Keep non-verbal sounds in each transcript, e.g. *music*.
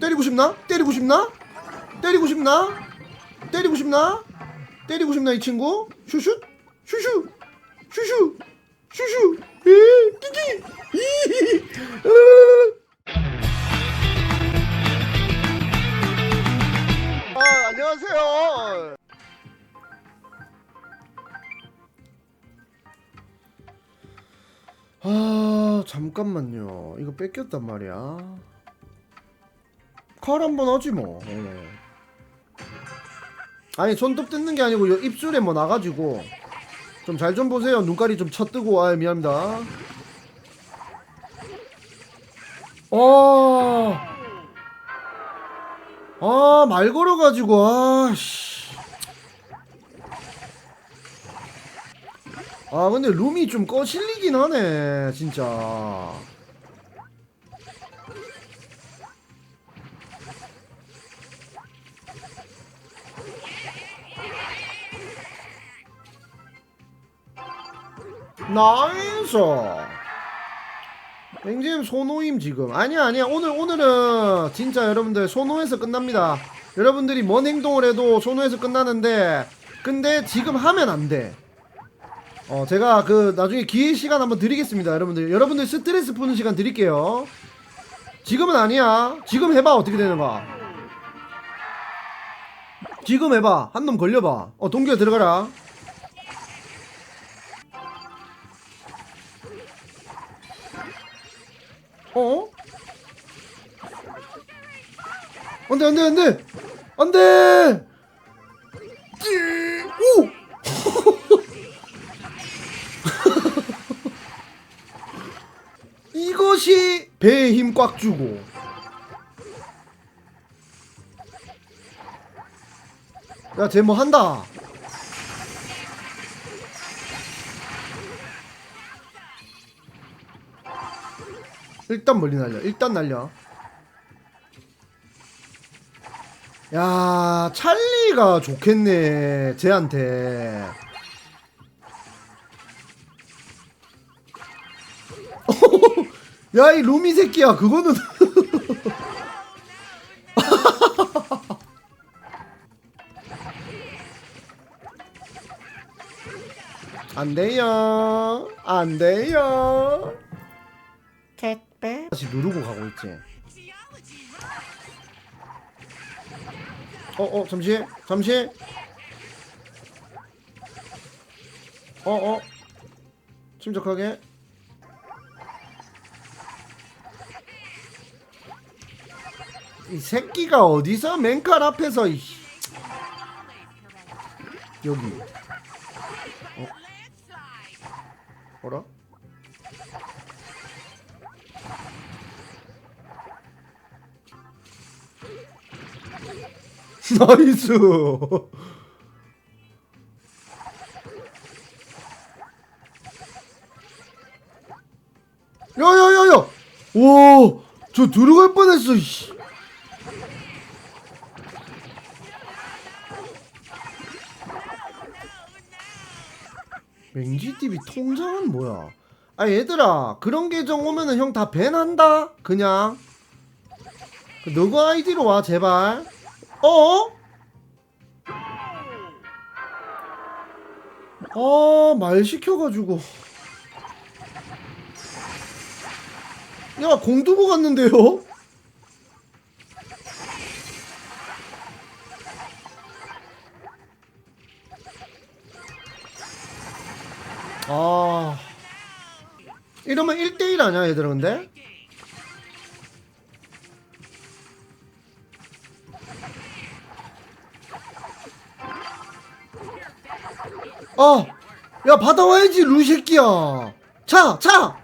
때리고 싶나? 때리고 싶나? 때리고 싶나? 때리고 싶나? 때리고 싶나 이 친구? 슈슛? 슈슈? 슈슈? 슈슈? 에 끼끼. 으. 아 안녕하세요. 아 잠깐만요 이거 뺏겼단 말이야 칼 한 번 하지 뭐. 어. 아니 손톱 뜯는 게 아니고 요 입술에 뭐 나가지고 좀 잘 좀 보세요. 눈깔이 좀 쳤뜨고 아 미안합니다. 어. 아 말 걸어 가지고 아 씨. 아 근데 룸이 좀 거실리긴 하네 진짜 나이스. 맹지님 소노임 지금. 아니야 아니야. 오늘 오늘은 진짜 여러분들 소노에서 끝납니다. 여러분들이 뭔 행동을 해도 소노에서 끝나는데 근데 지금 하면 안돼. 어 제가 그 나중에 기회 시간 한번 드리겠습니다 여러분들. 여러분들 스트레스 푸는 시간 드릴게요. 지금은 아니야. 지금 해봐 어떻게 되는가 지금 해봐. 한 놈 걸려봐. 어 동규야 들어가라 어? 안돼 안돼 안돼! 안돼! 오! *laughs* 이것이 배에 힘 꽉 주고. 야 쟤 뭐 한다 일단 멀리 날려. 일단 날려. 야 찰리가 좋겠네 쟤한테. *laughs* 야 이 루미 새끼야 그거는. *laughs* 안 돼요. 안 돼요 있지 어 어 잠시 잠시. 어 어. 침착하게. 이 새끼가 어디서 맨칼 앞에서 이 여기. 어? 어라? *laughs* 나이스. 야야야야. 와 저 들어갈 뻔했어 씨. 맹지TV 통장은 뭐야? 아 얘들아 그런 계정 오면은 형 다 밴한다? 그냥? 그 너그 아이디로 와 제발 어? 아 말 시켜가지고 야 공두부 갔는데요? 아 이러면 1대1 아니야 얘들아 근데? 아! 야 받아와야지 루 새끼야 차! 차!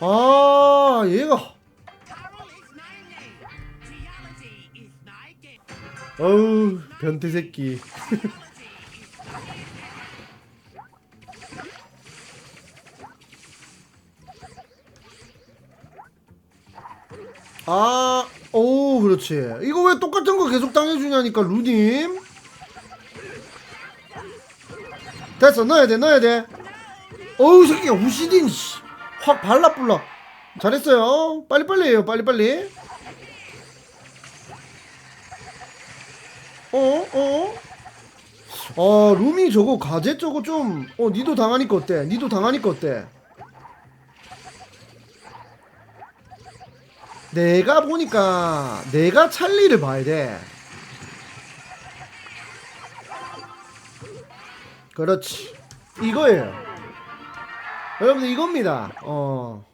아 얘가 어우 변태 새끼 *laughs* 아, 오, 그렇지. 이거 왜 똑같은 거 계속 당해주냐니까, 루님. 됐어, 넣어야 돼, 넣어야 돼. 어우, 새끼야, 후시딘, 씨. 확 발라 불러 잘했어요 빨리빨리 해요 빨리빨리 어? 어? 어 루미 저거 가제 저거 좀어 니도 당하니까 어때 니도 당하니까 어때 내가 보니까 내가 찰리를 봐야 돼. 그렇지. 이거예요. 여러분들 이겁니다. 어 어?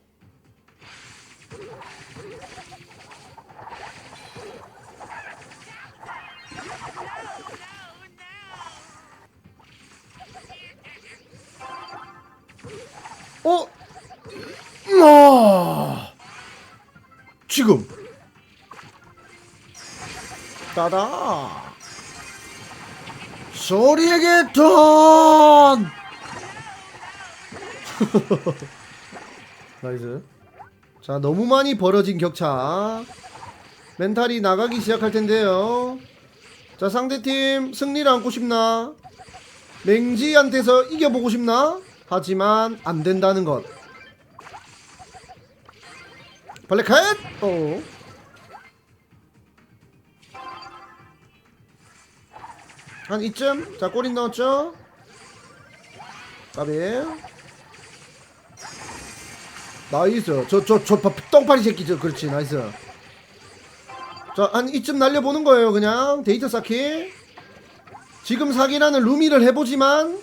따다 소리에게 돈! *laughs* 나이스. 자 너무 많이 벌어진 격차. 멘탈이 나가기 시작할 텐데요. 자 상대팀 승리를 안고 싶나? 맹지한테서 이겨보고 싶나? 하지만 안 된다는 것. 블랙햇 어. 한 이쯤? 자 꼬린 넣었죠? 까비. 나이스. 저 저 저 똥파리 새끼 저 그렇지. 나이스. 자 한 이쯤 날려보는 거예요 그냥. 데이터 쌓기. 지금 사기라는 루미를 해보지만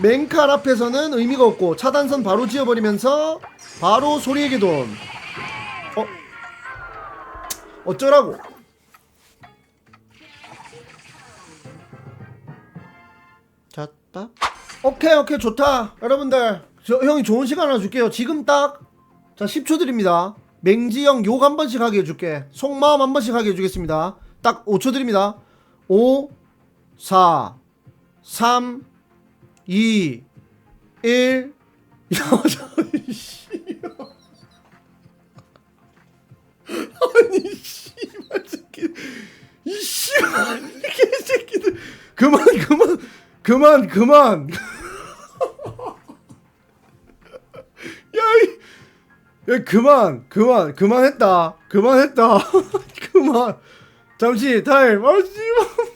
맹칼 앞에서는 의미가 없고 차단선 바로 지어버리면서 바로 소리에게 돈 어? 어쩌라고 잤다? 오케이 오케이 좋다. 여러분들 저 형이 좋은 시간 하나 줄게요. 지금 딱 자 10초 드립니다. 맹지형 욕 한 번씩 하게 해줄게. 속마음 한 번씩 하게 해주겠습니다. 딱 5초 드립니다. 5 4 3 2 1 야, 저, 씨. *laughs* 아니, 씨발, 새끼. 이 씨발, *laughs* 개새끼들. 그만, 그만, 그만, 그만. 야, 이, 야, 그만, 그만, 그만했다. 그만했다. *laughs* 그만. 잠시, 타임. 아, 씨발.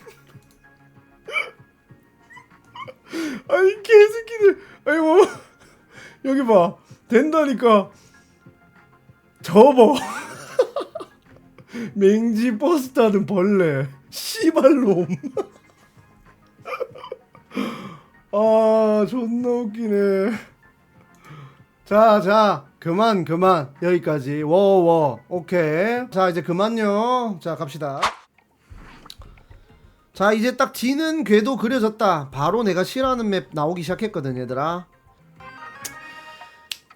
아니 개새끼들 아니 뭐 여기 봐 된다니까 접어 *laughs* 맹지 버스 타는 벌레 씨발놈 아 존나 웃기네. 자 자 그만 그만. 여기까지. 워워. 오케이. 자 이제 그만요. 자 갑시다. 자 이제 딱 지는 궤도 그려졌다. 바로 내가 싫어하는 맵 나오기 시작했거든 얘들아.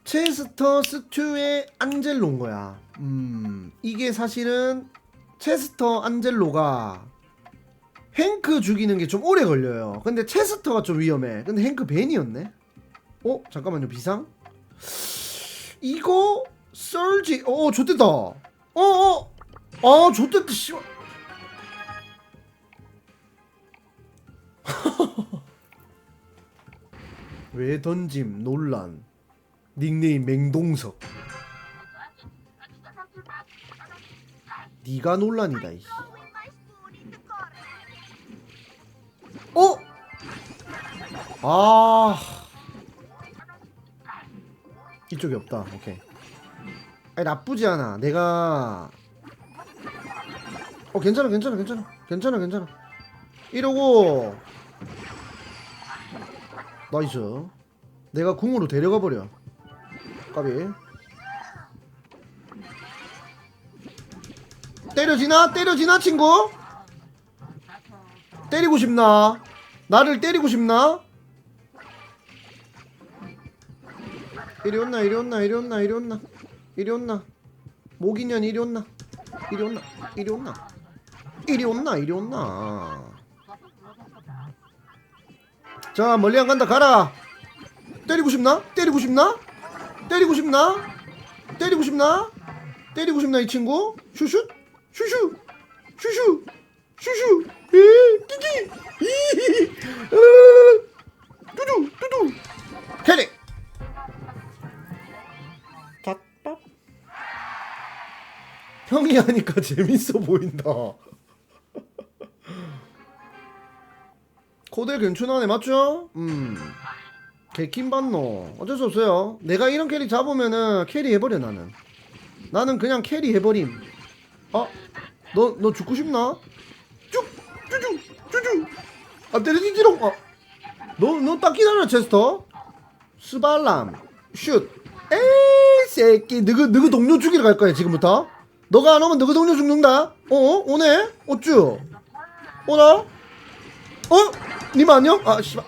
체스터 스튜의 안젤로인 거야. 음 이게 사실은 체스터 안젤로가 행크 죽이는 게 좀 오래 걸려요. 근데 체스터가 좀 위험해. 근데 행크 벤이었네? 어? 잠깐만요. 비상? 이거 썰지 어 좋댔다. 어어. 아 좋댔다 씨발. *laughs* 왜 던짐? 논란. 닉네임 맹동석. 네가 논란이다 이. 어? 아. 이쪽이 없다. 오케이. 아니 나쁘지 않아. 내가 어 괜찮아 괜찮아 괜찮아. 괜찮아 괜찮아. 이러고. 나이스. 내가 궁으로 데려가 버려. 까비. 때려지나? 때려지나 친구? 때리고 싶나? 나를 때리고 싶나 이리 온나 이리 온나 이리 온나 이리 온나 이리 온나 모기년 이리 온나 이리 온나 이리 온나 이리 온나 이리 온나 자 멀리 안 간다 가라 때리고 싶나? 때리고 싶나? 때리고 싶나? 때리고 싶나? 때리고 싶나 이 친구? 슈슛? 슈슈 슈슈 슈슈 에 끼끼 이 형이 하니까 재밌어 보인다. 코델 괜찮하네 맞죠? 음. 개킴 받노. 어쩔 수 없어요. 내가 이런 캐리 잡으면은 캐리 해버려 나는. 나는 그냥 캐리 해버림. 아, 너너 죽고 싶나? 쭉, 쭈쭈, 쭈쭈. 아 때리지롱. 아, 너너 딱 기다려 체스터. 스발람, 슛. 에이 새끼, 너그 너그 동료 죽이러 갈 거야 지금부터. 너가 안 오면 너그 동료 죽는다. 어? 오네? 어쭈? 오나? 어? 님 안녕? 아 씨발.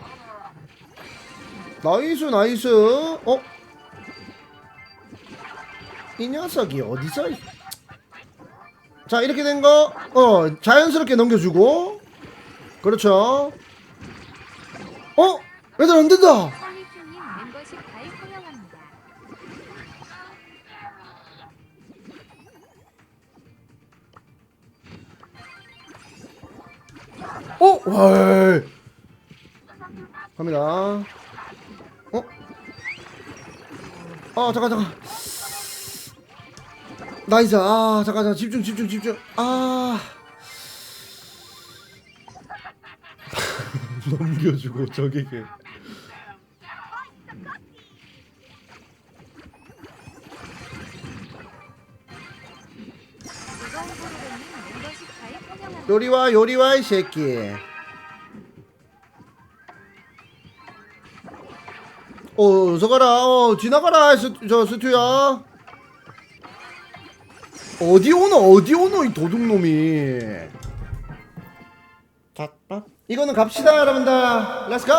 나이스 나이스. 어? 이 녀석이 어디서? 이- 자 이렇게 된 거 어 자연스럽게 넘겨주고 그렇죠. 어? 얘들 안 된다. 어? 와. 갑니다. 어? 아 잠깐 잠깐. 나이스. 아 잠깐 잠깐 집중 집중 집중. 아. *laughs* 넘겨주고 저기게. 요리와 요리와 이 새끼. 어, 어서 가라. 어, 지나가라. 스, 저 스튜야. 어디 오노? 어디 오노 이 도둑놈이. 자, 이거는 갑시다, 여러분들. 렛츠 고!